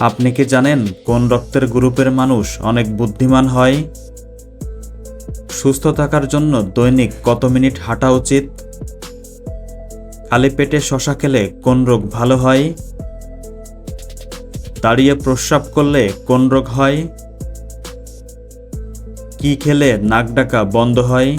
আপনি কি জানেন কোন রক্তের গ্রুপের মানুষ অনেক বুদ্ধিমান হয়? সুস্থ থাকার জন্য দৈনিক কত মিনিট হাঁটা উচিত? খালি পেটে শশা খেলে কোন রোগ ভালো হয়? দাঁড়িয়ে প্রস্রাব করলে কোন রোগ হয়? কি খেলে নাক ডাকা বন্ধ হয়?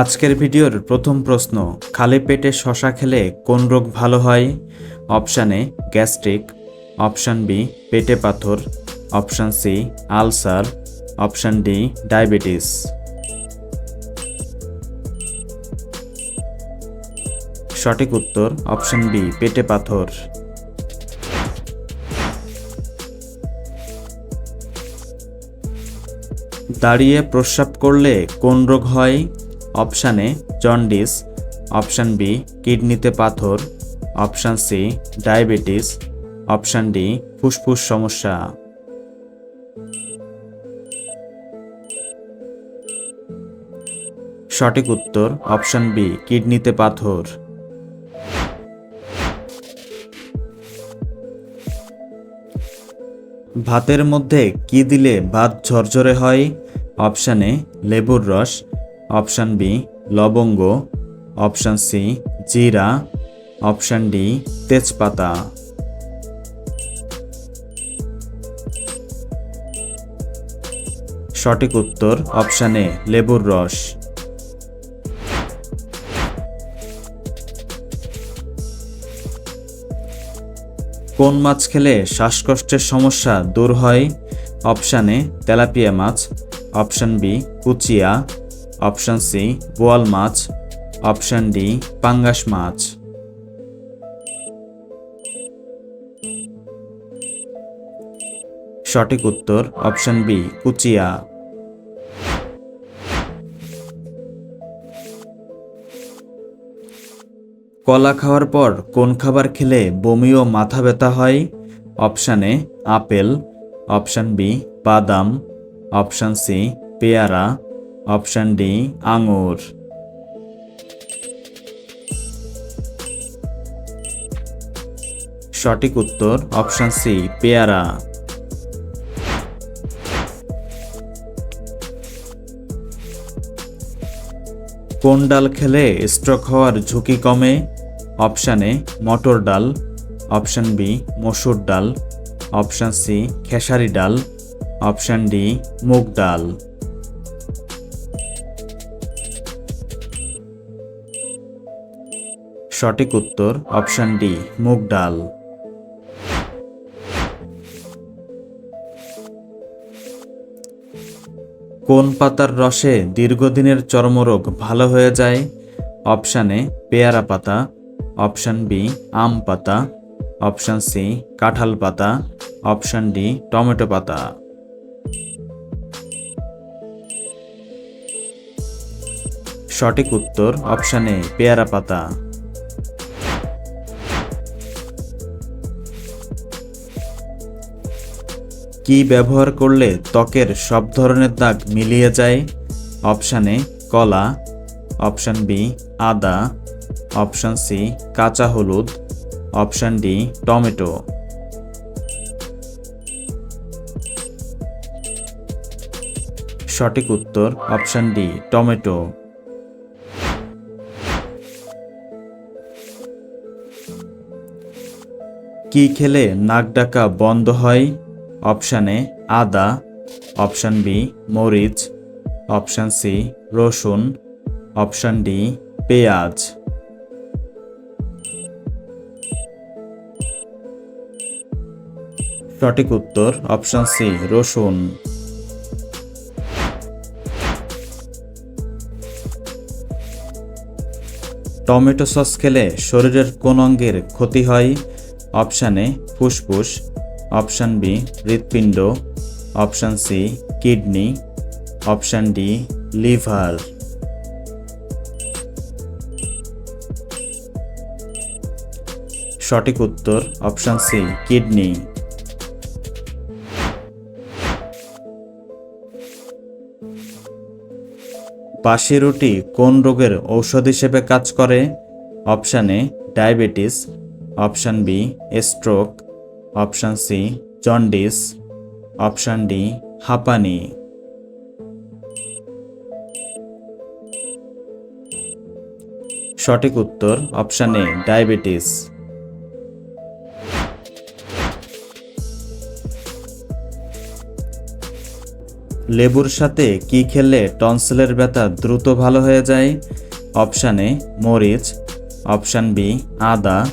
আজকের ভিডিওর প্রথম প্রশ্ন, খালি পেটে শশা খেলে কোন রোগ ভালো হয়? Option A, gastric. Option B, পেটে পাথর। Option C, ulcer. Option D, diabetes. সঠিক উত্তর, অপশান বি, পেটে পাথর। দাঁড়িয়ে প্রস্রাব করলে কোন রোগ হয়? Option A jaundice, option B কিডনিতে পাথর, option C diabetes, option D ফুসফুস সমস্যা। সঠিক উত্তর অপশান বি কিডনিতে পাথর। ভাতের মধ্যে কি দিলে ভাত ঝরঝরে হয়? অপশান লেবুর রস অপশান বি, লবঙ্গ। অপশান সি, জিরা। অপশান ডি, তেজপাতা। সঠিক উত্তর অপশান লেবুর রস। কোন মাছ খেলে শ্বাসকষ্টের সমস্যা দূর হয়? অপশানে তেলাপিয়া মাছ। অপশান বি, কুচিয়া। অপশান সি, বোয়াল মাছ। অপশান ডি, পাঙ্গাস মাছ। সঠিক উত্তর অপশান বি, কুচিয়া। কলা খাওয়ার পর কোন খাবার খেলে বমি ও মাথা ব্যথা হয়? Option A, apple. Option B, বাদাম। অপশান সি, পেয়ারা। অপশান ডি, আঙুর। সঠিক উত্তর, অপশান সি, পেয়ারা। কোন ডাল খেলে স্ট্রোক হওয়ার ঝুঁকি কমে? অপশানে মটর ডাল। অপশান বি, মসুর ডাল। অপশান সি, খেসারি ডাল। অপশান ডি, মুগ ডাল। সঠিক উত্তর অপশান ডি, মুগ ডাল। কোন পাতার রসে দীর্ঘদিনের চর্মরোগ ভালো হয়ে যায়? অপশান এ, পেয়ারা পাতা। অপশান বি, আম পাতা। অপশান সি, কাঁঠাল পাতা। অপশান ডি, টমেটো পাতা। সঠিক উত্তর অপশান এ, পেয়ারা পাতা। কি ব্যবহার করলে ত্বকের সব ধরনের দাগ মিলিয়ে যায়? অপশান এ, কলা। অপশান বি, আদা। অপশান সি, কাঁচা হলুদ। Option D, tomato. সঠিক উত্তর, অপশান ডি, টমেটো। কি খেলে নাক ডাকা বন্ধ হয়? অপশান এ আদা, অপশান বি মরিচ, অপশান সি রসুন, অপশান ডি পেঁয়াজ। সঠিক উত্তর অপশান সি রসুন। টমেটো সস খেলে শরীরের কোন অঙ্গের ক্ষতি হয়? অপশান ফুসফুস অপশান বি, হৃৎপিণ্ড। Option C, kidney. Option D, liver. সঠিক উত্তর, অপশান সি, কিডনি। বাসি রুটি কোন রোগের ঔষধ হিসেবে কাজ করে? Option A, diabetes. Option B, stroke. Option C, jaundice. Option D, হাঁপানি। সঠিক উত্তর অপশান এ, ডায়াবেটিস। লেবুর সাথে কি খেলে টনসিলের ব্যথা দ্রুত ভালো হয়ে যায়? অপশান এ, মরিচ। অপশান বি, আদা।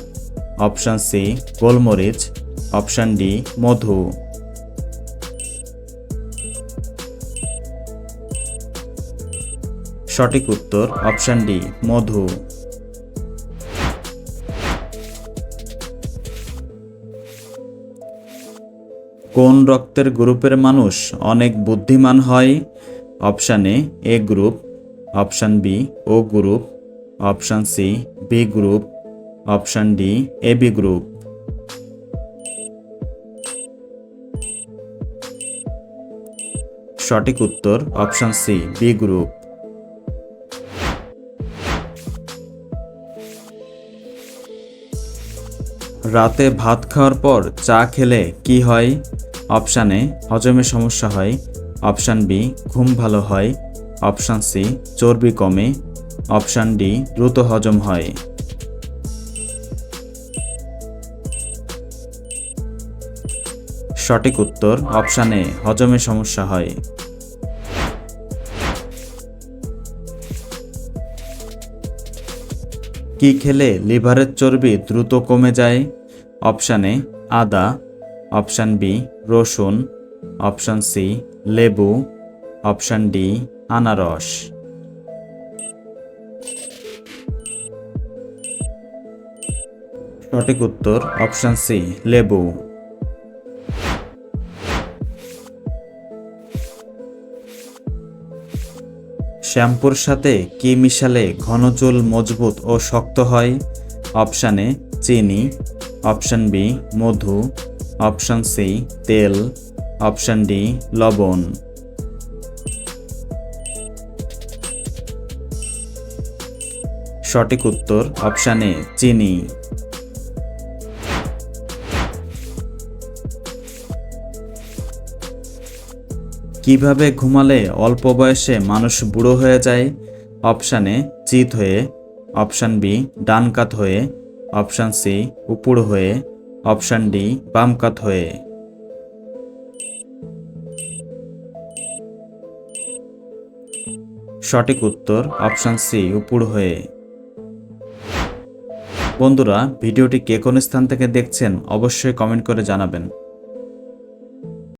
অপশান সি, গোলমরিচ। অপশান ডি, মধু। সঠিক উত্তর অপশান ডি, মধু। কোন রক্তের গ্রুপের মানুষ অনেক বুদ্ধিমান হয়? Option A A group. Option B, O group. Option C, B group. Option D, A B group. সঠিক উত্তর অপশান সি, বি গ্রুপ। রাতে ভাত খাওয়ার পর চা খেলে কি হয়? অপশান এ, হজমে সমস্যা হয়। অপশান বি, ঘুম ভালো হয়। অপশান সি, চর্বি কমে। অপশান ডি, দ্রুত হজম হয়। সঠিক উত্তর অপশান এ, হজমে সমস্যা হয়। কি খেলে লিভারের চর্বি দ্রুত কমে যায়? অপশান এ, আদা। অপশান বি, রসুন। অপশান সি, লেবু। অপশান ডি, আনারস। সঠিক উত্তর অপশান সি, লেবু। শ্যাম্পুর সাথে কি মিশালে ঘন চুল মজবুত ও শক্ত হয়? অপশান এ, চিনি। অপশান বি, মধু। অপশান সি, তেল। অপশান ডি, লবণ। সঠিক উত্তর অপশান এ, চিনি। কীভাবে ঘুমালে অল্প বয়সে মানুষ বুড়ো হয়ে যায়? অপশান এ, চিত হয়ে। অপশান বি ডান কাত হয়ে। অপশান সি, উপর হয়ে। অপশান ডি বাম কাত হয়ে। সঠিক উত্তর, অপশান সি, উপর হয়ে। বন্ধুরা, ভিডিওটি কে কোন স্থান থেকে দেখছেন অবশ্যই কমেন্ট করে জানাবেন।